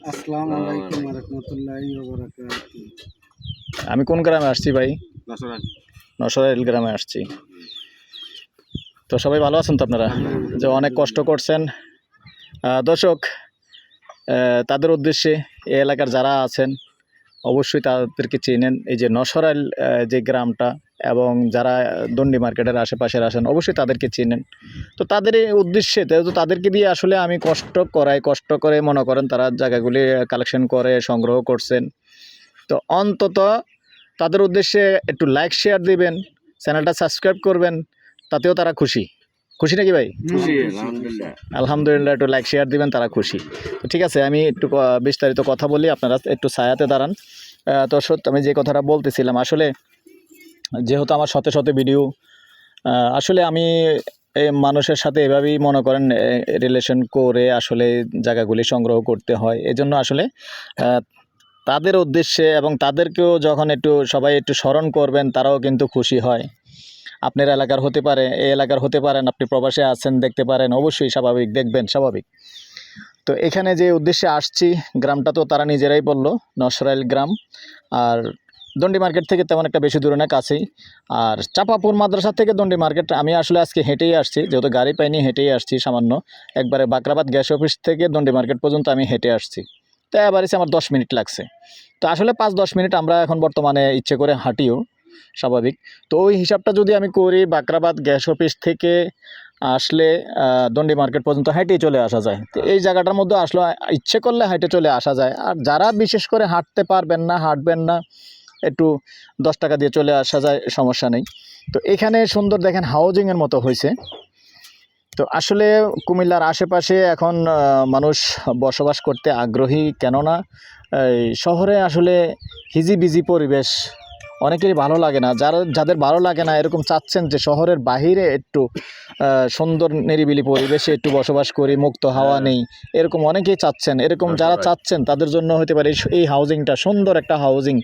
আসসালামু আলাইকুম রহমতুল্লাহি আমি কোন গ্রামে আসছি ভাই? নসরাইল গ্রামে আসছি। তো সবাই ভালো আছেন তো আপনারা? যে অনেক কষ্ট করছেন। দর্শক তাদের উদ্দেশ্যে এই এলাকার যারা আছেন অবশ্যই তাদেরকে চেনেন। এই যে নসরাইল যে গ্রামটা এবং যারা দণ্ডি মার্কেটের আশেপাশের আসেন অবশ্যই তাদেরকে চেনেন। তো তাদের এই উদ্দেশ্যে তো তাদেরকে দিয়ে আসলে আমি কষ্ট করাই, কষ্ট করে মনে করেন তারা জায়গাগুলি কালেকশন করে, সংগ্রহ করছেন। তো অন্তত তাদের উদ্দেশ্যে একটু লাইক শেয়ার দিবেন চ্যানেলটা সাবস্ক্রাইব করবেন, তাতেও তারা খুশি। খুশি নাকি ভাই? খুশি আলহামদুলিল্লাহ। আলহামদুলিল্লাহ একটু লাইক শেয়ার দিবেন তারা খুশি। ঠিক আছে আমি একটু বিস্তারিত কথা বলি আপনারা একটু ছায়াতে দাঁড়ান। তো সত্য আমি যে কথাটা বলতেছিলাম আসলে যেহেতু আমার শত শত ভিডিও আসলে আমি এই মানুষের সাথে এভাবেই মনে করেন রিলেশন করে আসলে জায়গাগুলি সংগ্রহ করতে হয়। এজন্য আসলে তাদের উদ্দেশ্যে এবং তাদেরকেও যখন একটু সবাই একটু স্মরণ করবেন তারাও কিন্তু খুশি হয়। আপনার এলাকার হতে পারে, এই এলাকার হতে পারেন, আপনি প্রবাসে আছেন, দেখতে পারেন, অবশ্যই স্বাভাবিক, দেখবেন, স্বাভাবিক। তো এখানে যে উদ্দেশ্যে আসছি, গ্রামটা তো তারা নিজেরাই বলল, নসরাইল গ্রাম। আর দণ্ডি মার্কেট থেকে তেমন একটা বেশি দূরে না, কাছেই। আর চাপাপুর মাদ্রাসা থেকে দণ্ডি মার্কেট, আমি আসলে আজকে হেঁটেই আসছি, যেহেতু গাড়ি পাইনি, হেঁটেই আসছি সামান্য। একবারে বাকরাবাদ গ্যাস অফিস থেকে দণ্ডি মার্কেট পর্যন্ত আমি হেঁটে আসছি। তো এবার আমার দশ মিনিট লাগছে। তো আসলে পাঁচ দশ মিনিট আমরা এখন বর্তমানে ইচ্ছে করে হাঁটিও। স্বাভাবিক। তো ওই হিসাবটা যদি আমি করি, বাকরাবাদ গ্যাস অফিস থেকে আসলে দণ্ডি মার্কেট পর্যন্ত হেঁটেই চলে আসা যায়। তো এই জায়গাটার মধ্যে আসলে ইচ্ছে করলে হাইটে চলে আসা যায়। আর যারা বিশেষ করে হাঁটতে পারবেন না, হাঁটবেন না, একটু দশ টাকা দিয়ে চলে আসা যায়, সমস্যা নেই। তো এখানে সুন্দর দেখেন হাউজিংয়ের মতো হয়েছে। তো আসলে কুমিল্লার আশেপাশে এখন মানুষ বসবাস করতে আগ্রহী কেননা, এই শহরে আসলে হিজিবিজি পরিবেশ অনেকেরই ভালো লাগে না। যারা যাদের ভালো লাগে না এরকম চাচ্ছেন যে শহরের বাহিরে একটু সুন্দর নিরিবিলি পরিবেশে একটু বসবাস করি মুক্ত হাওয়া নেই এরকম অনেকেই চাচ্ছেন। এরকম যারা চাচ্ছেন তাদের জন্য হতে পারে এই- এই হাউজিংটা সুন্দর একটা হাউজিং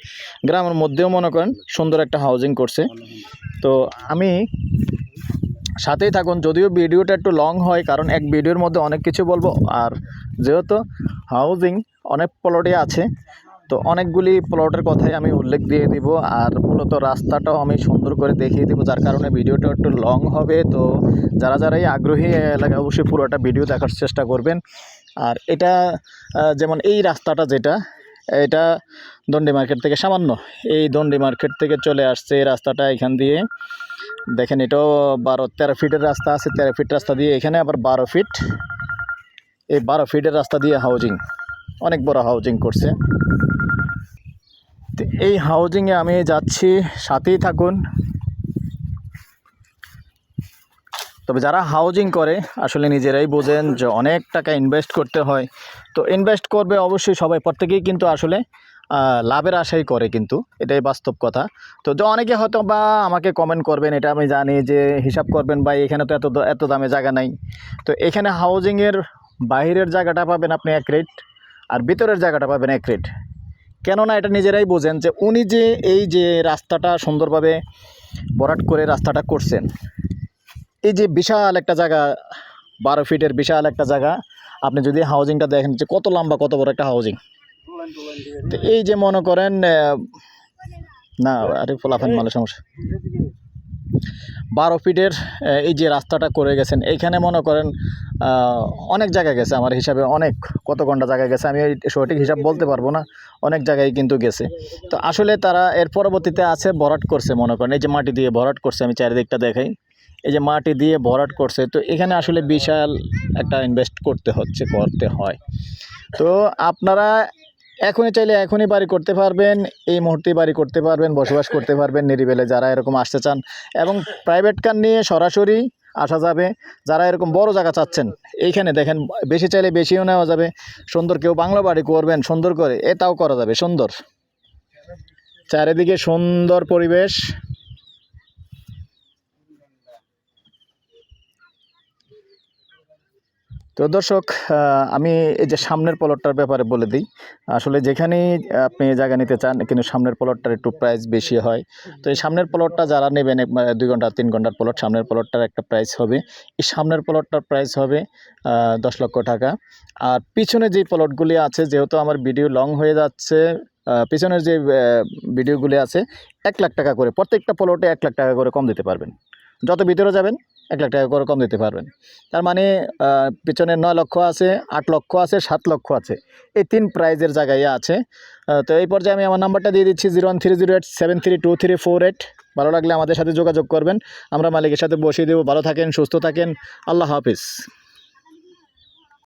গ্রামের মধ্যেও মনে করেন সুন্দর একটা হাউজিং করছে। তো আমি সাথেই থাকুন যদিও ভিডিওটা একটু লং হয় কারণ এক ভিডিওর মধ্যে অনেক কিছু বলব। আর যেহেতু হাউজিং অনেক প্লটে আছে তো অনেকগুলি প্লটের কথাই আমি উল্লেখ দিয়ে দিব। আর মূলত রাস্তাটাও আমি সুন্দর করে দেখিয়ে দিব, যার কারণে ভিডিওটা একটু লং হবে। তো যারা যারাই আগ্রহী এলাকায় অবশ্যই পুরোটা ভিডিও দেখার চেষ্টা করবেন। আর এটা যেমন এই রাস্তাটা যেটা, এটা দণ্ডি মার্কেট থেকে সামান্য এই দণ্ডি মার্কেট থেকে চলে আসছে এই রাস্তাটা এখান দিয়ে। দেখেন এটাও বারো, তেরো ফিটের রাস্তা আছে, তেরো ফিট রাস্তা দিয়ে এখানে, আবার বারো ফিট। এই বারো ফিটের রাস্তা দিয়ে হাউজিং অনেক বড় হাউজিং করছে। তো এই হাউজিংয়ে আমি যাচ্ছি, সাথেই থাকুন। তবে যারা হাউজিং করে, আসলে নিজেরাই বোঝেন যে অনেক টাকা ইনভেস্ট করতে হয়। তো ইনভেস্ট করবে অবশ্যই সবাই, প্রত্যেকেই কিন্তু আসলে লাভের আশাই করে কিন্তু। এটাই বাস্তব কথা। তো যে অনেকে হয়তো বা আমাকে কমেন্ট করবেন, এটা আমি জানি যে হিসাব করবেন বা এখানে তো এত এত দামে জায়গা নাই। তো এখানে হাউজিংয়ের বাইরের জায়গাটা পাবেন আপনি এক রেট আর ভিতরের জায়গাটা পাবেন এক রেট কেননা এটা নিজেরাই বোঝেন যে উনি যে এই যে রাস্তাটা সুন্দরভাবে বরাট করে রাস্তাটা করছেন, এই যে বিশাল একটা জায়গা, বারো ফিটের বিশাল একটা জায়গা, আপনি যদি হাউজিংটা দেখেন যে কত লম্বা, কত বড় একটা হাউজিং তো এই যে মনে করেন না, আরে ফলাফেন মালের সমস্যা। বারো ফিটের এই যে রাস্তাটা করে গেছেন, এইখানে মনে করেন অনেক জায়গায় গেছে আমার হিসাবে, অনেক, কত ঘণ্টা জায়গায় গেছে, আমি সঠিক হিসাব বলতে পারব না, অনেক জায়গায় কিন্তু গেছে। তো আসলে তারা এর পরবর্তীতে আছে, ভরাট করছে মনে করেন, এই যে মাটি দিয়ে ভরাট করছে, আমি চারিদিকটা দেখাই, এই যে মাটি দিয়ে ভরাট করছে, তো এখানে আসলে বিশাল একটা ইনভেস্ট করতে হচ্ছে, করতে হয়। তো আপনারা এখনই চাইলে এখনই বাড়ি করতে পারবেন, এই মুহূর্তে বাড়ি করতে পারবেন, বসবাস করতে পারবেন, নিরিবেলে যারা এরকম আসতে চান এবং প্রাইভেট কার নিয়ে সরাসরি আসা যাবে, যারা এরকম বড় জায়গা চাচ্ছেন, এইখানে দেখেন, বেশি চাইলে বেশিও নেওয়া যাবে, সুন্দর কেউ বাংলা বাড়ি করবেন, সুন্দর করে, এটাও করা যাবে, সুন্দর। চারিদিকে সুন্দর পরিবেশ। তো দর্শক আমি এই যে সামনের প্লটটার ব্যাপারে বলে দিই। আসলে যেখানেই আপনি জায়গা নিতে চান, কিন্তু সামনের প্লটটার একটু প্রাইস বেশি হয়। তো এই সামনের প্লটটা যারা নেবেন দুই ঘণ্টা, তিন ঘণ্টার প্লট, সামনের প্লটটার একটা প্রাইস হবে। এই সামনের প্লটটার প্রাইস হবে দশ লক্ষ টাকা। আর পিছনে যে প্লটগুলি আছে, যেহেতু আমার ভিডিও লং হয়ে যাচ্ছে পিছনের যে ভিডিওগুলি আছে, এক লাখ টাকা করে, প্রত্যেকটা প্লটে এক লাখ টাকা করে কম দিতে পারবেন। যত ভিতরে যাবেন এক লাখ টাকা করে কম দিতে পারবেন। তার মানে পিছনে নয় লক্ষ আছে, আট লক্ষ আছে, সাত লক্ষ আছে। এই তিন প্রাইজের জায়গায় আছে। তো এই পর্যায়ে আমি আমার নাম্বারটা দিয়ে দিচ্ছি zero one three zero eight, seven three two three four eight. ভালো লাগলে আমাদের সাথে যোগাযোগ করবেন। আমরা মালিকের সাথে বসিয়ে দেবো। ভালো থাকেন, সুস্থ থাকেন। আল্লাহ হাফিজ।